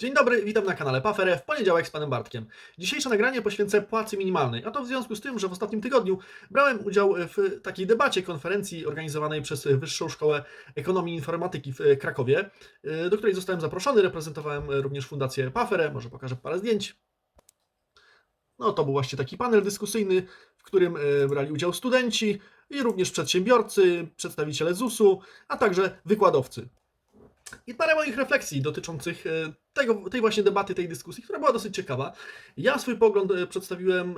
Dzień dobry, witam na kanale Pafere w poniedziałek z panem Bartkiem. Dzisiejsze nagranie poświęcę płacy minimalnej, a to w związku z tym, że w ostatnim tygodniu brałem udział w takiej debacie, konferencji organizowanej przez Wyższą Szkołę Ekonomii i Informatyki w Krakowie, do której zostałem zaproszony, reprezentowałem również Fundację Pafere, może pokażę parę zdjęć. No to był właśnie taki panel dyskusyjny, w którym e, brali udział studenci i również przedsiębiorcy, przedstawiciele ZUS-u, a także wykładowcy. I parę moich refleksji dotyczących e, tego, tej właśnie debaty, tej dyskusji, która była dosyć ciekawa. Ja swój pogląd e, przedstawiłem e,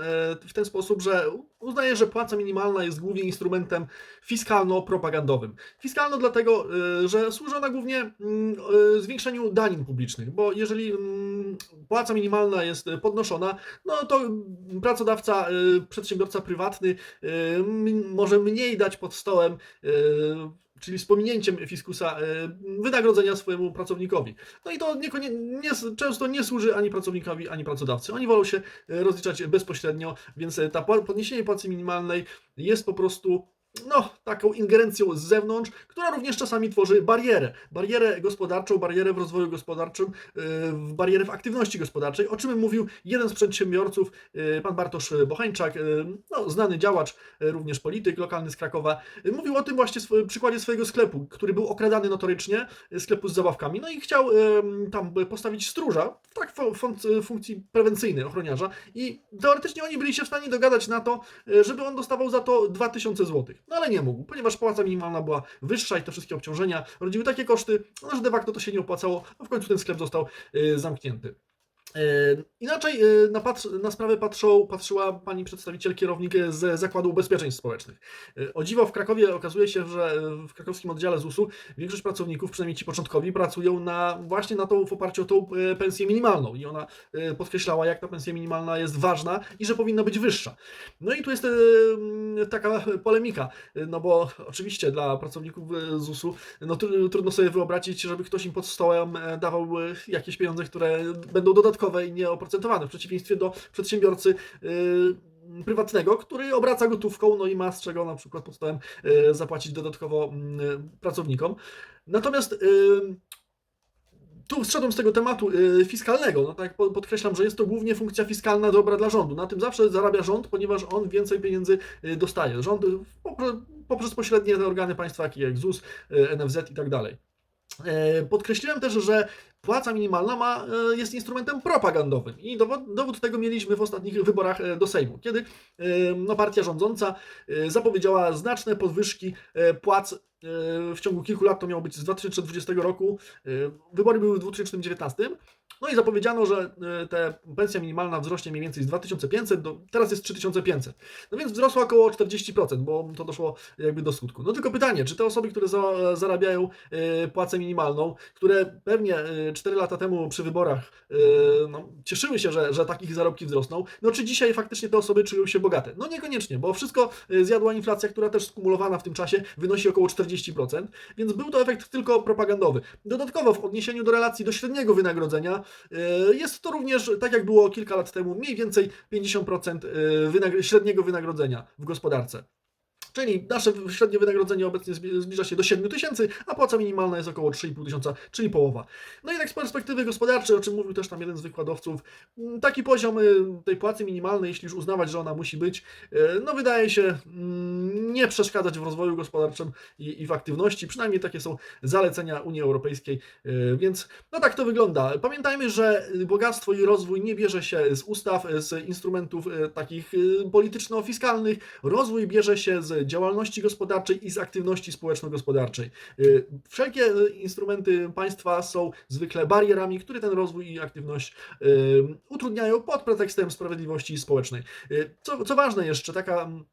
w ten sposób, że uznaję, że płaca minimalna jest głównie instrumentem fiskalno-propagandowym. Fiskalno dlatego, e, że służy ona głównie mm, zwiększeniu danin publicznych, bo jeżeli mm, płaca minimalna jest podnoszona, no to pracodawca, przedsiębiorca prywatny może mniej dać pod stołem czyli z pominięciem fiskusa e, wynagrodzenia swojemu pracownikowi. No i to niekonie, nie, często nie służy ani pracownikowi, ani pracodawcy. Oni wolą się e, rozliczać bezpośrednio, więc e, ta podniesienie płacy minimalnej jest po prostu no, taką ingerencją z zewnątrz, która również czasami tworzy barierę. Barierę gospodarczą, barierę w rozwoju gospodarczym, w- barierę w aktywności gospodarczej, o czym mówił jeden z przedsiębiorców, e, pan Bartosz Bochańczak, e, no, znany działacz, e, również polityk lokalny z Krakowa. E, Mówił o tym właśnie w przykładzie swojego sklepu, który był okradany notorycznie, e, sklepu z zabawkami, no i chciał em, tam postawić stróża, tak fun- funkcji prewencyjnej, ochroniarza i teoretycznie oni byli się w stanie dogadać na to, e, żeby on dostawał za to 2000 zł. No ale nie mógł, ponieważ płaca minimalna była wyższa i te wszystkie obciążenia rodziły takie koszty, no, że de facto to się nie opłacało, no w końcu ten sklep został e, zamknięty. E, Inaczej e, na, na sprawę patrzą, patrzyła pani przedstawiciel, kierownik e, z Zakładu Ubezpieczeń Społecznych. O dziwo w Krakowie okazuje się, że w krakowskim oddziale ZUS-u większość pracowników, przynajmniej ci początkowi, pracują na, właśnie na tą, w oparciu o tą pensję minimalną i ona podkreślała, jak ta pensja minimalna jest ważna i że powinna być wyższa. No i tu jest taka polemika, no bo oczywiście dla pracowników ZUS-u no, tr- trudno sobie wyobrazić, żeby ktoś im pod stołem dawał jakieś pieniądze, które będą dodatkowe i nieoprocentowane, w przeciwieństwie do przedsiębiorcy e, prywatnego, który obraca gotówką, no i ma z czego na przykład stołem e, zapłacić dodatkowo mm, pracownikom. Natomiast e, tu zszedłem z tego tematu fiskalnego. No tak po- podkreślam, że jest to głównie funkcja fiskalna dobra dla rządu. Na tym zawsze zarabia rząd, ponieważ on więcej pieniędzy dostaje. Rząd poprzez, pośrednie organy państwa, jak ZUS, NFZ i tak dalej. Podkreśliłem też, że płaca minimalna ma, e, jest instrumentem propagandowym i dowód, dowód tego mieliśmy w ostatnich wyborach e, do Sejmu, kiedy e, no, partia rządząca zapowiedziała znaczne podwyżki płac w ciągu kilku lat, to miało być z 2020 roku, wybory były w 2019, no i zapowiedziano, że e, ta pensja minimalna wzrośnie mniej więcej z 2500 do, teraz jest 3500. No więc wzrosła około 40%, bo to doszło jakby do skutku. No tylko pytanie, czy te osoby, które za, zarabiają płacę minimalną, które pewnie 4 lata temu przy wyborach e, no, cieszyły się, że, że takich zarobki wzrosną, no czy dzisiaj faktycznie te osoby czują się bogate? No niekoniecznie, bo wszystko e, zjadła inflacja, która też skumulowana w tym czasie wynosi około 40%, więc był to efekt tylko propagandowy. Dodatkowo w odniesieniu do relacji do średniego wynagrodzenia e, jest to również, tak jak było kilka lat temu, mniej więcej 50% e, wynag- średniego wynagrodzenia w gospodarce. Czyli nasze średnie wynagrodzenie obecnie zbliża się do 7 tysięcy, a płaca minimalna jest około 3,5 tysiąca, czyli połowa. No i tak z perspektywy gospodarczej, o czym mówił też tam jeden z wykładowców, m, taki poziom y, tej płacy minimalnej, jeśli już uznawać, że ona musi być, y, no wydaje się mm, nie przeszkadzać w rozwoju gospodarczym i, i w aktywności, przynajmniej takie są zalecenia Unii Europejskiej, y, więc no tak to wygląda. Pamiętajmy, że bogactwo i rozwój nie bierze się z ustaw, z instrumentów takich polityczno-fiskalnych, Rozwój bierze się z działalności gospodarczej i z aktywności społeczno-gospodarczej. Y, Wszelkie y, instrumenty państwa są zwykle barierami, które ten rozwój i aktywność y, utrudniają pod pretekstem sprawiedliwości społecznej. Co, co ważne jeszcze, taka mm,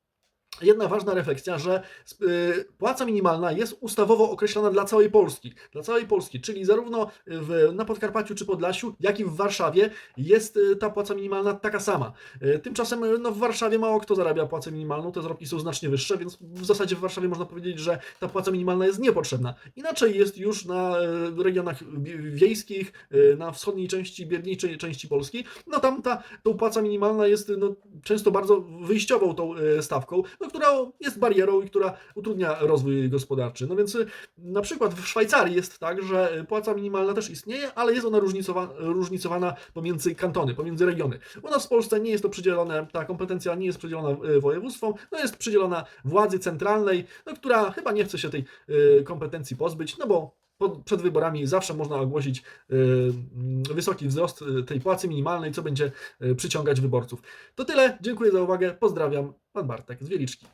Jedna ważna refleksja, że y, płaca minimalna jest ustawowo określona dla całej Polski. Dla całej Polski, czyli zarówno w, na Podkarpaciu czy Podlasiu, jak i w Warszawie jest y, ta płaca minimalna taka sama. Y, Tymczasem no, w Warszawie mało kto zarabia płacę minimalną, te zarobki są znacznie wyższe, więc w zasadzie w Warszawie można powiedzieć, że ta płaca minimalna jest niepotrzebna. Inaczej jest już na regionach wie- wiejskich, na wschodniej części, biedniejszej części Polski. No tam ta tą płaca minimalna jest no, często bardzo wyjściową tą stawką. No, no, która jest barierą i która utrudnia rozwój gospodarczy. No więc y, na przykład w Szwajcarii jest tak, że płaca minimalna też istnieje, ale jest ona różnicowa- różnicowana pomiędzy kantony, pomiędzy regiony. U nas w Polsce nie jest to przydzielone, ta kompetencja nie jest przydzielona y, województwom, no jest przydzielona władzy centralnej, no, która chyba nie chce się tej y, kompetencji pozbyć, no bo przed wyborami zawsze można ogłosić y, mm, wysoki wzrost y, tej płacy minimalnej, co będzie y, przyciągać wyborców. To tyle, dziękuję za uwagę, pozdrawiam, pan Bartek z Wieliczki.